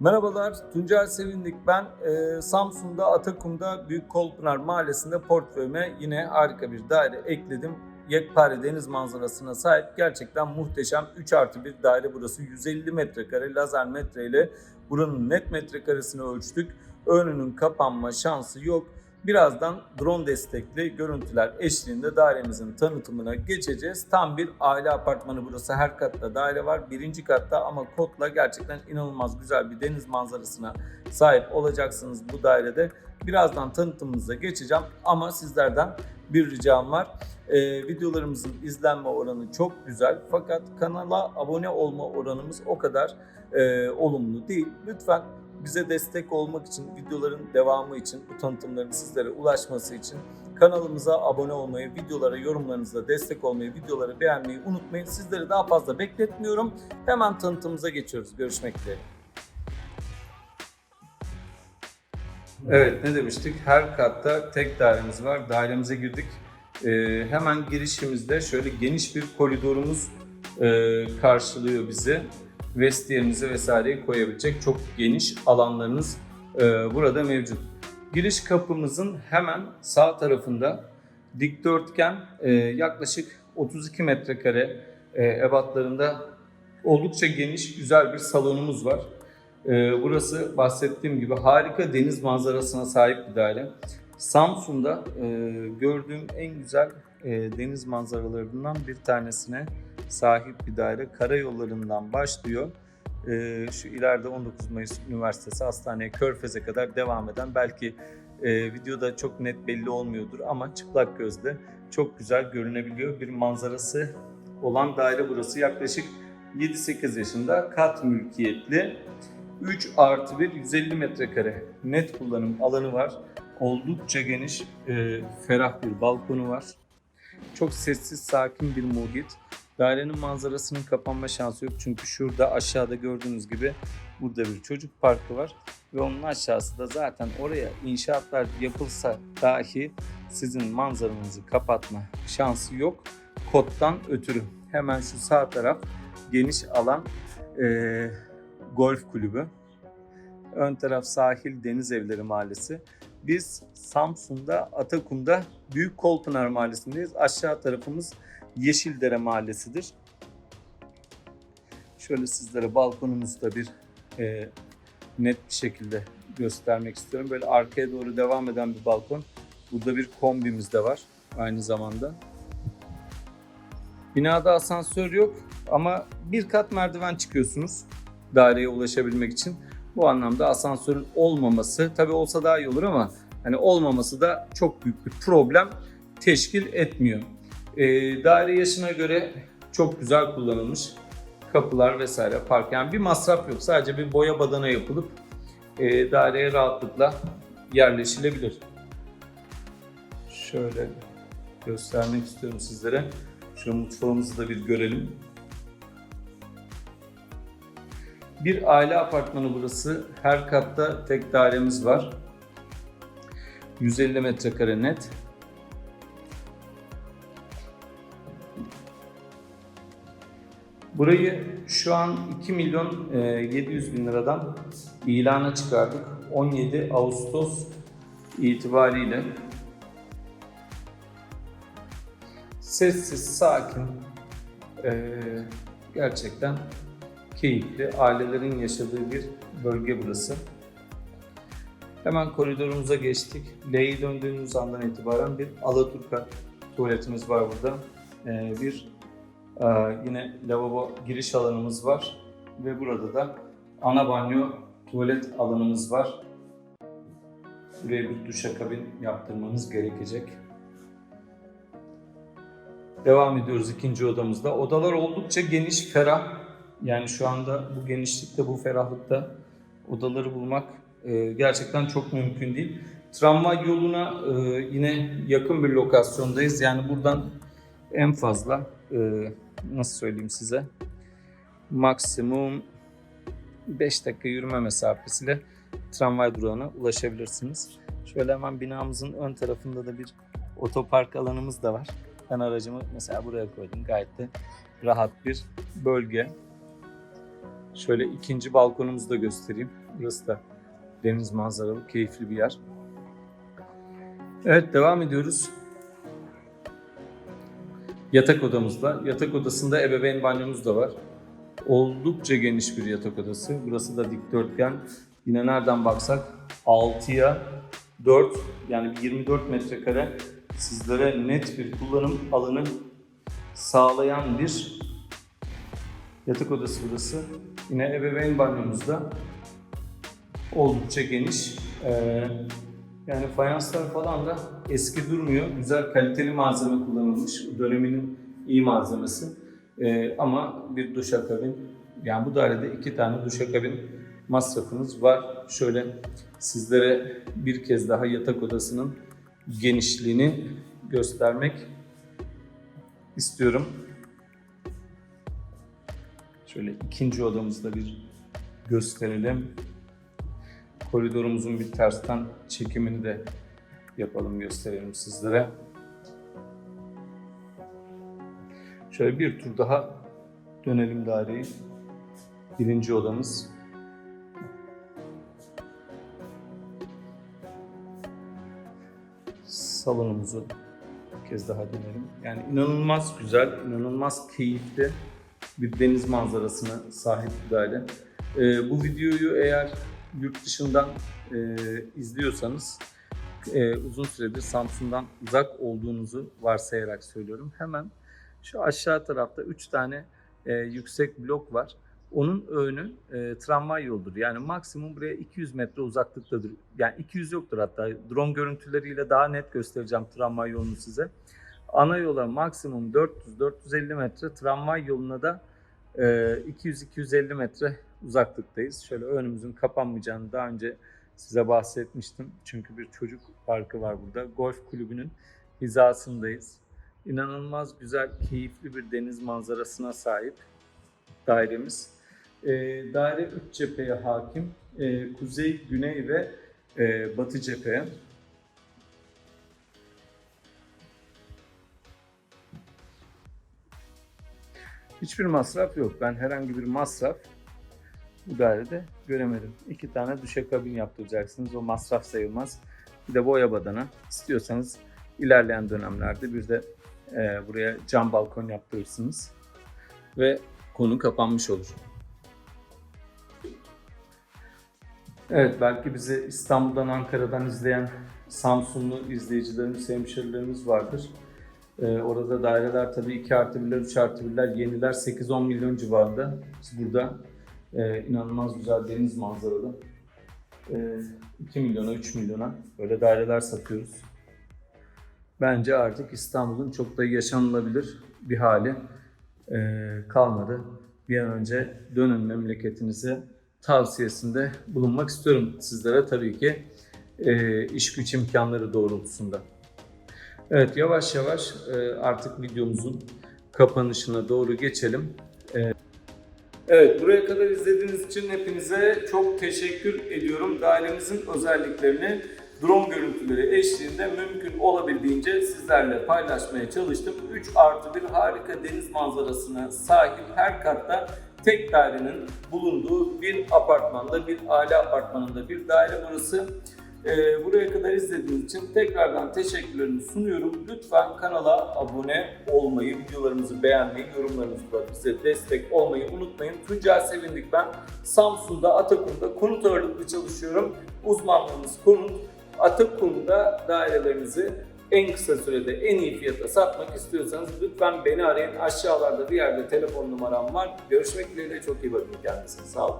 Merhabalar, Tuncel Sevindik ben. Ee, Samsun'da Atakum'da Büyük Kolpınar Mahallesi'nde portföyüme yine harika bir daire ekledim. Yekpare deniz manzarasına sahip gerçekten muhteşem 3 artı bir daire burası. 150 metrekare lazer metre ile buranın net metrekaresini ölçtük. Önünün kapanma şansı yok. Birazdan drone destekli görüntüler eşliğinde dairemizin tanıtımına geçeceğiz. Tam bir aile apartmanı burası. Her katta daire var. Birinci katta ama kodla gerçekten inanılmaz güzel bir deniz manzarasına sahip olacaksınız bu dairede. Birazdan tanıtımımıza geçeceğim ama sizlerden bir ricam var. Ee, videolarımızın izlenme oranı çok güzel fakat kanala abone olma oranımız o kadar e, olumlu değil. Lütfen bize destek olmak için, videoların devamı için, bu tanıtımların sizlere ulaşması için kanalımıza abone olmayı, videolara yorumlarınızla destek olmayı, videoları beğenmeyi unutmayın. Sizleri daha fazla bekletmiyorum. Hemen tanıtımımıza geçiyoruz. Görüşmek dileğiyle. Evet ne demiştik? Her katta tek dairemiz var. Dairemize girdik. Ee, hemen girişimizde şöyle geniş bir koridorumuz e, karşılıyor bizi. Vestiyerinizi vesaireyi koyabilecek çok geniş alanlarınız e, burada mevcut. Giriş kapımızın hemen sağ tarafında dikdörtgen e, yaklaşık 32 metrekare e, ebatlarında oldukça geniş güzel bir salonumuz var. E, burası bahsettiğim gibi harika deniz manzarasına sahip bir daire. Samsun'da gördüğüm en güzel deniz manzaralarından bir tanesine sahip bir daire. Karayollarından başlıyor. E, şu ileride 19 Mayıs Üniversitesi Hastaneye Körfez'e kadar devam eden belki e, videoda çok net belli olmuyordur ama çıplak gözle çok güzel görünebiliyor bir manzarası olan daire burası. Yaklaşık 7-8 yaşında kat mülkiyetli 3 artı 1 150 metrekare net kullanım alanı var. Oldukça geniş, e, ferah bir balkonu var. Çok sessiz, sakin bir muhit. Dairenin manzarasının kapanma şansı yok çünkü şurada aşağıda gördüğünüz gibi burada bir çocuk parkı var ve onun aşağısı da zaten oraya inşaatlar yapılsa dahi sizin manzaranızı kapatma şansı yok kottan ötürü. Hemen şu sağ taraf geniş alan eee, golf kulübü. Ön taraf sahil Deniz Evleri Mahallesi. Biz Samsun'da Atakum'da Büyük Kolpınar Mahallesi'ndeyiz. Aşağı tarafımız Yeşildere Mahallesi'dir. Şöyle sizlere balkonumuzda bir e, net bir şekilde göstermek istiyorum. Böyle arkaya doğru devam eden bir balkon. Burada bir kombimiz de var aynı zamanda. Binada asansör yok ama bir kat merdiven çıkıyorsunuz daireye ulaşabilmek için. Bu anlamda asansörün olmaması tabii olsa daha iyi olur ama hani olmaması da çok büyük bir problem teşkil etmiyor. Ee, daire yaşına göre çok güzel kullanılmış kapılar vesaire park yani bir masraf yok sadece bir boya badana yapılıp e, daireye rahatlıkla yerleşilebilir. Şöyle göstermek istiyorum sizlere. Şu mutfağımızı da bir görelim. Bir aile apartmanı burası. Her katta tek dairemiz var. 150 metrekare net. Burayı şu an 2 milyon e, 700 bin liradan ilana çıkardık. 17 Ağustos itibariyle. Sessiz, sakin, e, gerçekten keyifli, ailelerin yaşadığı bir bölge burası. Hemen koridorumuza geçtik. L'yi döndüğümüz andan itibaren bir Alaturka tuvaletimiz var burada. Ee, bir e, yine lavabo giriş alanımız var ve burada da ana banyo tuvalet alanımız var. Buraya bir duşakabin yaptırmanız gerekecek. Devam ediyoruz ikinci odamızda. Odalar oldukça geniş, ferah. Yani şu anda bu genişlikte, bu ferahlıkta odaları bulmak e, gerçekten çok mümkün değil. Tramvay yoluna e, yine yakın bir lokasyondayız. Yani buradan en fazla e, nasıl söyleyeyim size maksimum 5 dakika yürüme mesafesiyle tramvay durağına ulaşabilirsiniz. Şöyle hemen binamızın ön tarafında da bir otopark alanımız da var. Ben aracımı mesela buraya koydum. Gayet de rahat bir bölge. Şöyle ikinci balkonumuzu da göstereyim. Burası da deniz manzaralı, keyifli bir yer. Evet devam ediyoruz. Yatak odamızda. Yatak odasında ebeveyn banyomuz da var. Oldukça geniş bir yatak odası. Burası da dikdörtgen. Yine nereden baksak 6'ya 4 yani bir 24 metrekare sizlere net bir kullanım alanı sağlayan bir yatak odası burası. Yine ebeveyn banyomuzda oldukça geniş. Ee, yani fayanslar falan da eski durmuyor. Güzel kaliteli malzeme kullanılmış. Döneminin iyi malzemesi. Ee, ama bir duşakabin. Yani bu dairede iki tane duşakabin masrafınız var. Şöyle sizlere bir kez daha yatak odasının genişliğini göstermek istiyorum. Şöyle ikinci odamızda bir gösterelim. Koridorumuzun bir tersten çekimini de yapalım, gösterelim sizlere. Şöyle bir tur daha dönelim daireyi. Birinci odamız. Salonumuzu bir kez daha dönelim. Yani inanılmaz güzel, inanılmaz keyifli bir deniz manzarasına sahip bir daire. Ee, bu videoyu eğer yurt dışından e, izliyorsanız e, uzun süredir Samsun'dan uzak olduğunuzu varsayarak söylüyorum. Hemen şu aşağı tarafta 3 tane e, yüksek blok var. Onun önü e, tramvay yoludur. Yani maksimum buraya 200 metre uzaklıktadır. Yani 200 yoktur hatta. Drone görüntüleriyle daha net göstereceğim tramvay yolunu size. Ana yola maksimum 400-450 metre, tramvay yoluna da e, 200-250 metre uzaklıktayız. Şöyle önümüzün kapanmayacağını daha önce size bahsetmiştim. Çünkü bir çocuk parkı var burada. Golf kulübünün hizasındayız. İnanılmaz güzel, keyifli bir deniz manzarasına sahip dairemiz. E, daire üç cepheye hakim. E, kuzey, güney ve e, batı cepheye. Hiçbir masraf yok. Ben herhangi bir masraf bu dairede göremedim. İki tane duşakabin yaptıracaksınız. O masraf sayılmaz. Bir de boya badana. İstiyorsanız ilerleyen dönemlerde bir de e, buraya cam balkon yaptırırsınız. Ve konu kapanmış olur. Evet belki bizi İstanbul'dan, Ankara'dan izleyen Samsunlu izleyicilerimiz, hemşerilerimiz vardır. Ee, orada daireler tabii 2 artı 1'ler, 3 artı 1'ler, yeniler 8-10 milyon civarında. Biz burada e, inanılmaz güzel deniz manzaralı e, 2 milyona, 3 milyona böyle daireler satıyoruz. Bence artık İstanbul'un çok da yaşanılabilir bir hali e, kalmadı. Bir an önce dönün memleketinize tavsiyesinde bulunmak istiyorum sizlere tabii ki e, iş güç imkanları doğrultusunda. Evet yavaş yavaş e, artık videomuzun kapanışına doğru geçelim. E, Evet buraya kadar izlediğiniz için hepinize çok teşekkür ediyorum. Dairemizin özelliklerini drone görüntüleri eşliğinde mümkün olabildiğince sizlerle paylaşmaya çalıştım. 3 artı bir harika deniz manzarasına sahip her katta tek dairenin bulunduğu bir apartmanda, bir aile apartmanında bir daire burası. Ee, buraya kadar izlediğiniz için tekrardan teşekkürlerimi sunuyorum. Lütfen kanala abone olmayı, videolarımızı beğenmeyi, yorumlarınızla bize destek olmayı unutmayın. Tuncay Sevindik ben. Samsun'da, Atakum'da konut ağırlıklı çalışıyorum. Uzmanlığımız konut. Atakum'da dairelerinizi en kısa sürede en iyi fiyata satmak istiyorsanız lütfen beni arayın. Aşağılarda bir yerde telefon numaram var. Görüşmek dileğiyle çok iyi bakın kendinize. Sağ olun.